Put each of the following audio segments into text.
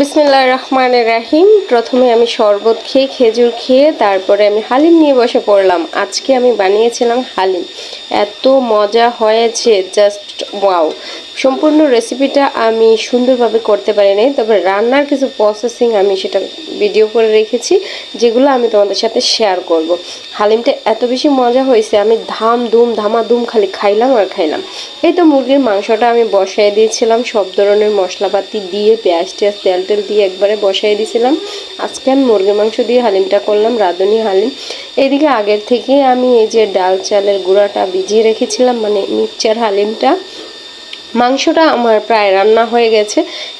বিসমিল্লাহ রহমান রাহিম। প্রথমে আমি শরবত খেয়ে, খেজুর খেয়ে, তারপরে আমি হালিম নিয়ে বসে পড়লাম। আজকে আমি বানিয়েছিলাম হালিম। এত মজা হয়েছে জাস্ট ওয়াও সম্পূর্ণ রেসিপিটা আমি সুন্দরভাবে করতে পারি নাই তবে রান্নার কিছু প্রসেসিং আমি সেটা ভিডিও করে রেখেছি, যেগুলো আমি তোমাদের সাথে শেয়ার করব। হালিমটা এত বেশি মজা হয়েছে, আমি ধাম দুম ধামা দুম খালি খাইলাম আর খাইলাম। এই তো মুরগির মাংসটা আমি বসাই দিয়েছিলাম, সব ধরনের মশলাপাতি দিয়ে পেঁয়াজ টেয়াজ তেল টেল দিয়ে একবারে বসাই দিয়েছিলাম। আজকে আমি মুরগির মাংস দিয়ে হালিমটা করলাম, রাঁধুনি হালিম। এদিকে আগের থেকে আমি এই যে ডাল চালের গুঁড়াটা ভিজিয়ে রেখেছিলাম মানে মিক্সচার হালিমটা। মাংসটা আমার প্রায় রান্না হয়ে গেছে।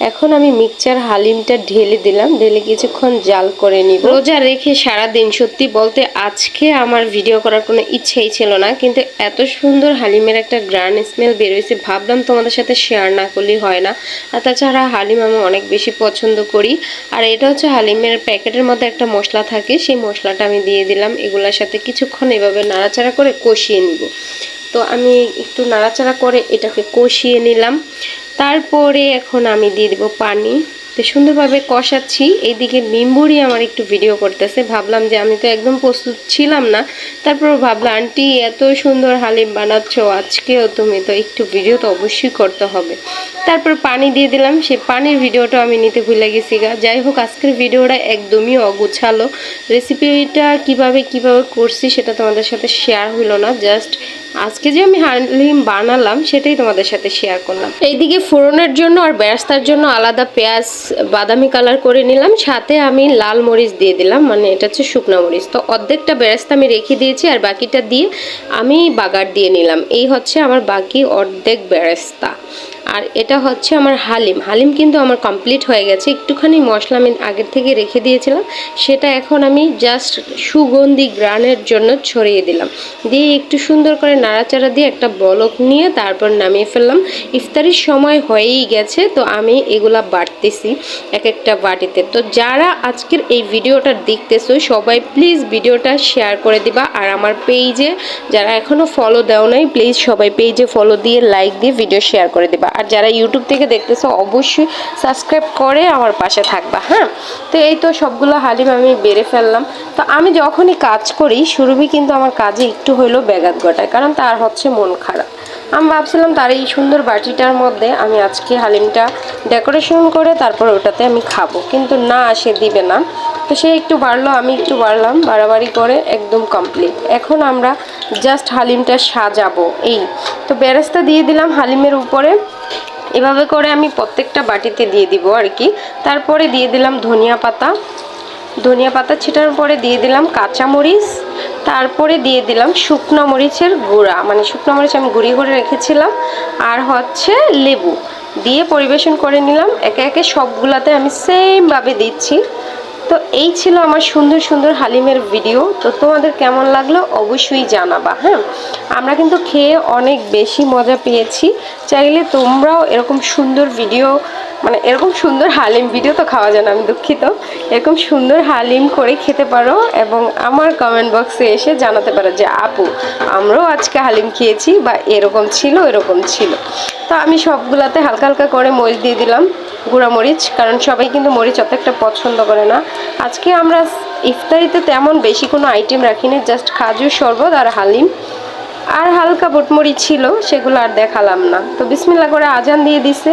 এখন আমি মিক্সচার হালিমটা ঢেলে দিলাম। ঢেলে কিছুক্ষণ জাল করে নিব। রোজা রেখে সারা দিন সত্যি বলতে আজকে আমার ভিডিও করার কোনো ইচ্ছেই ছিল না, কিন্তু এত সুন্দর হালিমের একটা গ্রান্ড স্মেল বেরোয়েছে ভাবলাম তোমাদের সাথে শেয়ার না করলেই হয় না। আর তাছাড়া হালিম আমি অনেক বেশি পছন্দ করি। আর এটা হচ্ছে হালিমের প্যাকেটের মধ্যে একটা মশলা থাকে, সেই মশলাটা আমি দিয়ে দিলাম। এগুলোর সাথে কিছুক্ষণ এভাবে নাড়াচাড়া করে কষিয়ে নিব। তো আমি একটু নাড়াচাড়া করে এটাকে কষিয়ে নিলাম। তারপরে এখন আমি দিয়ে দিব পানি। তো সুন্দরভাবে কষাচ্ছি। এইদিকে মিম্বুরি আমার একটু ভিডিও করতেছে। ভাবলাম যে আমি তো একদম প্রস্তুত ছিলাম না। তারপর ভাবলাম, আন্টি, এত সুন্দর হালিম বানাচ্ছ। আজকেও তুমি তো একটু ভিডিও তো অবশ্যই করতে হবে। তারপর পানি দিয়ে দিলাম। সেই পানির ভিডিওটা আমি নিতে ভুলে গেছি গা। যাই হোক, আজকের ভিডিওটা একদমই অগুছালো। রেসিপিটা কীভাবে কীভাবে করছি সেটা তোমাদের সাথে শেয়ার হলো না। জাস্ট আজকে যে আমি হালিম বানালাম, সেটাই তোমাদের সাথে শেয়ার করলাম। এইদিকে ফোড়নের জন্য আর বেরাস্তার জন্য আলাদা পেঁয়াজ, বাদামি কালার করে নিলাম। সাথে আমি লাল মরিচ দিয়ে দিলাম মানে এটা হচ্ছে শুকনো মরিচ। তো অর্ধেকটা বেরাস্তা আমি রেখে দিয়েছি, আর বাকিটা দিয়ে আমি বাগার দিয়ে নিলাম। এই হচ্ছে আমার বাকি অর্ধেক বেরেস্তা। আর এটা হচ্ছে আমার হালিম। হালিম কিন্তু আমার কমপ্লিট হয়ে গেছে। একটুখানি মশলা আমি আগের থেকে রেখে দিয়েছিলাম। সেটা এখন আমি জাস্ট সুগন্ধি গ্রানের জন্য ছড়িয়ে দিলাম। দিয়ে একটু সুন্দর করে নাড়াচাড়া দিয়ে একটা বলক নিয়ে তারপর নামিয়ে ফেললাম। ইফতারির সময় হয়েই গেছে, তো আমি এগুলা বাড়তেছি এক একটা বাটিতে। তো যারা আজকের এই ভিডিওটা দেখতেছো, সবাই প্লিজ ভিডিওটা শেয়ার করে দিবা। আর আমার পেজে যারা এখনও ফলো দেও নাই প্লিজ সবাই পেজে ফলো দিয়ে লাইক দিয়ে ভিডিও শেয়ার করে দিবা। আর যারা ইউটিউব থেকে দেখতেছো, অবশ্যই সাবস্ক্রাইব করে আমার পাশে থাকবা হ্যাঁ? তো এই তো সবগুলো হালিম আমি বেড়ে ফেললাম। তো আমি যখনই কাজ করি, সুরভি কিন্তু আমার কাজে একটু হইলেও ব্যাঘাত ঘটায়, কারণ তার হচ্ছে মন খারাপ। আমি ভাবছিলাম তার এই সুন্দর বাটিটার মধ্যে আমি আজকে হালিমটা ডেকোরেশন করে তারপর ওটাতে আমি খাব, কিন্তু না, সে দিবে না। তো সে একটু বাড়লো, আমি একটু বাড়লাম, বাড়াবাড়ি করে একদম কমপ্লিট এখন আমরা জাস্ট হালিমটা সাজাবো, এই। তো বেরেস্তা দিয়ে দিলাম হালিমের উপরে। এভাবে করে আমি প্রত্যেকটা বাটিতে দিয়ে দিব আর কি। তারপরে দিয়ে দিলাম ধনিয়া পাতা। ধনিয়া পাতা ছিটার পরে দিয়ে দিলাম কাঁচামরিচ। তারপরে দিয়ে দিলাম শুকনো মরিচের গুঁড়া। মানে শুকনো মরিচ আমি গুঁড়ি করে রেখেছিলাম। আর হচ্ছে লেবু। দিয়ে পরিবেশন করে নিলাম। একে একে সবগুলাতে আমি সেমভাবে দিচ্ছি। তো এই ছিল আমার সুন্দর সুন্দর হালিমের ভিডিও তো তোমাদের কেমন লাগল অবশ্যই জানাবা হ্যাঁ? আমরা কিন্তু খেয়ে অনেক বেশি মজা পেয়েছি। চাইলে তোমরাও এরকম সুন্দর ভিডিও মানে এরকম সুন্দর হালিম ভিডিও তো খাওয়া যায় না, আমি দুঃখিত। এরকম সুন্দর হালিম করে খেতে পারো এবং আমার কমেন্ট বক্সে এসে জানাতে পারো যে, আপু, আমরাও আজকে হালিম খেয়েছি বা এরকম ছিল এরকম ছিল। তো আমি সবগুলাতে হালকা হালকা করে মরিচ দিয়ে দিলাম, গুঁড়া মরিচ, কারণ সবাই কিন্তু মরিচ অত একটা পছন্দ করে না। আজকে আমরা ইফতারিতে তেমন বেশি কোনো আইটেম রাখিনি জাস্ট খাজুর শরবত আর হালিম। আর হালকা বুটমুড়ি ছিল, সেগুলো আর দেখালাম না। তো বিসমিল্লা করে আজান দিয়ে দিছে।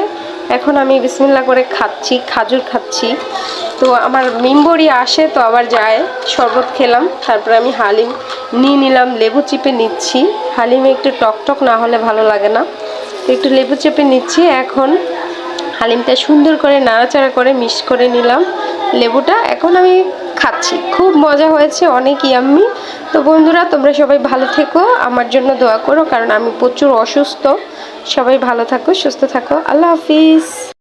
এখন আমি বিসমিল্লা করে খাচ্ছি, খাজুর খাচ্ছি। তো আমার মিম্বরি আসে, তো আবার যায়, শরবত খেলাম। তারপরে আমি হালিম নিয়ে নিলাম, লেবু চিপে নিচ্ছি। হালিমে একটু টকটক না হলে ভালো লাগে না। একটু লেবু চেপে নিচ্ছি। এখন হালিমটা সুন্দর করে নাড়াচাড়া করে মিক্স করে নিলাম। লেবুটা এখন আমি খাচ্ছি। খুব মজা হয়েছে, অনেক ইয়াম্মি তো বন্ধুরা, তোমরা সবাই ভালো থেকো, আমার জন্য দোয়া করো, কারণ আমি প্রচুর অসুস্থ। সবাই ভালো থাকো, সুস্থ থাকো। আল্লাহ হাফিজ।